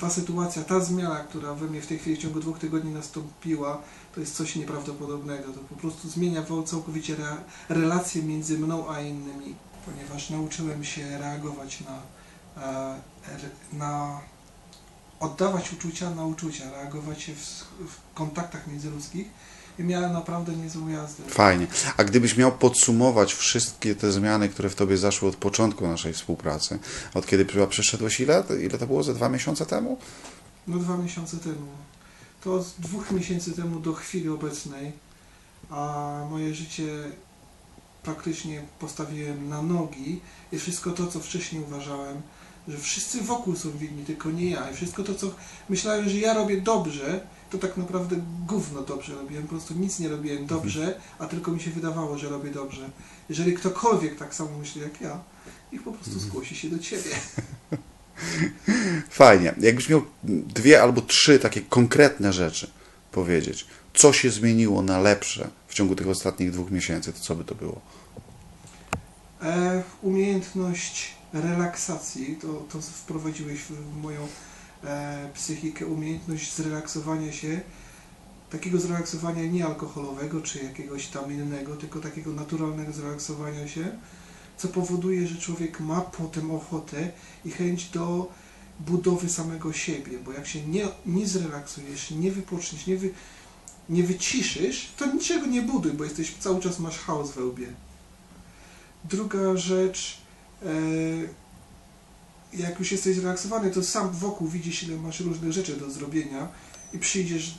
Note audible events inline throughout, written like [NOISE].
ta sytuacja, ta zmiana, która we mnie w tej chwili w ciągu dwóch tygodni nastąpiła, to jest coś nieprawdopodobnego. To po prostu zmienia całkowicie re, relacje między mną a innymi, ponieważ nauczyłem się reagować na, e, na oddawać uczucia na uczucia, reagować się w, w kontaktach międzyludzkich i miałem naprawdę niezłą jazdę. Fajnie. A gdybyś miał podsumować wszystkie te zmiany, które w tobie zaszły od początku naszej współpracy, od kiedy chyba przeszedłeś ile? Ile to było? Ze dwa miesiące temu? No dwa miesiące temu. To od dwóch miesięcy temu do chwili obecnej, a moje życie praktycznie postawiłem na nogi i wszystko to, co wcześniej uważałem, że wszyscy wokół są winni, tylko nie ja. I wszystko to, co myślałem, że ja robię dobrze, to tak naprawdę gówno dobrze robiłem. Po prostu nic nie robiłem dobrze, a tylko mi się wydawało, że robię dobrze. Jeżeli ktokolwiek tak samo myśli jak ja, niech po prostu zgłosi się do ciebie. [LAUGHS] Fajnie. Jakbyś miał dwie albo trzy takie konkretne rzeczy powiedzieć, co się zmieniło na lepsze w ciągu tych ostatnich dwóch miesięcy, to co by to było? E, umiejętność relaksacji, to, to wprowadziłeś w moją e, psychikę, umiejętność zrelaksowania się, takiego zrelaksowania nie alkoholowego czy jakiegoś tam innego, tylko takiego naturalnego zrelaksowania się, co powoduje, że człowiek ma potem ochotę i chęć do budowy samego siebie, bo jak się nie, nie zrelaksujesz, nie wypoczniesz, nie, wy, nie wyciszysz, to niczego nie buduj, bo jesteś cały czas masz chaos we łbie. Druga rzecz, jak już jesteś zrelaksowany, to sam wokół widzisz, ile masz różnych rzeczy do zrobienia i przyjdziesz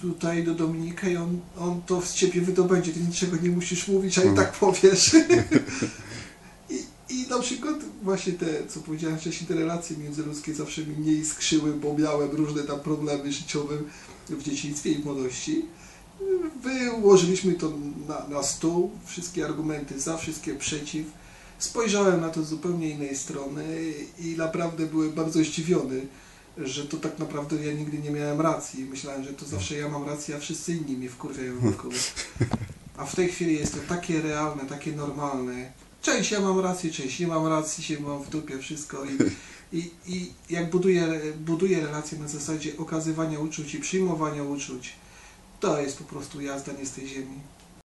tutaj do Dominika i on, on to z ciebie wydobędzie, ty niczego nie musisz mówić, a i tak powiesz. [LAUGHS] I, I na przykład właśnie te, co powiedziałem wcześniej, te relacje międzyludzkie zawsze mi nie iskrzyły, bo miałem różne tam problemy życiowe w dzieciństwie i w młodości. Wyłożyliśmy to na, na stół, wszystkie argumenty za, wszystkie przeciw. Spojrzałem na to z zupełnie innej strony i naprawdę byłem bardzo zdziwiony, że to tak naprawdę ja nigdy nie miałem racji. Myślałem, że to zawsze ja mam rację, a wszyscy inni mnie wkurwiają wokół. A w tej chwili jest to takie realne, takie normalne. Część ja mam rację, część nie mam racji, się mam w dupie wszystko i, i, i jak buduję, buduję relacje na zasadzie okazywania uczuć i przyjmowania uczuć, to jest po prostu jazda nie z tej ziemi.